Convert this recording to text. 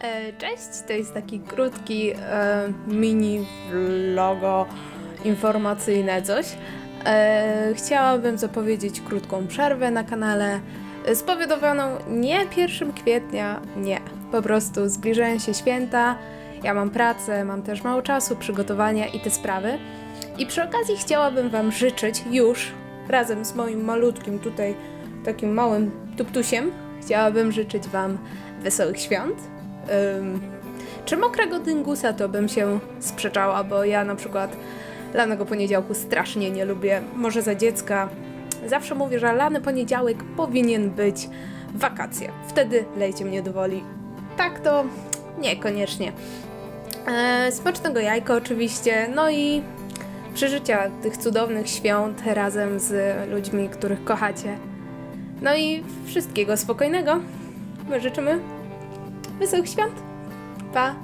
E, Cześć, to jest taki krótki e, mini vlogo informacyjne coś. E, chciałabym zapowiedzieć krótką przerwę na kanale, spowodowaną nie 1 kwietnia, nie. Po prostu zbliżają się święta, ja mam pracę, mam też mało czasu, przygotowania i te sprawy. I przy okazji chciałabym Wam życzyć już, razem z moim malutkim tutaj, takim małym tuptusiem, chciałabym życzyć Wam wesołych świąt. Ym, czy mokrego dyngusa to bym się sprzeczała, bo ja na przykład lanego poniedziałku strasznie nie lubię. Może za dziecka. Zawsze mówię, że lany poniedziałek powinien być wakacje. Wtedy lejcie mnie do woli. Tak to niekoniecznie. E, smacznego jajka oczywiście, no i przeżycia tych cudownych świąt razem z ludźmi, których kochacie. No i wszystkiego spokojnego. My życzymy wesołych świąt. Pa!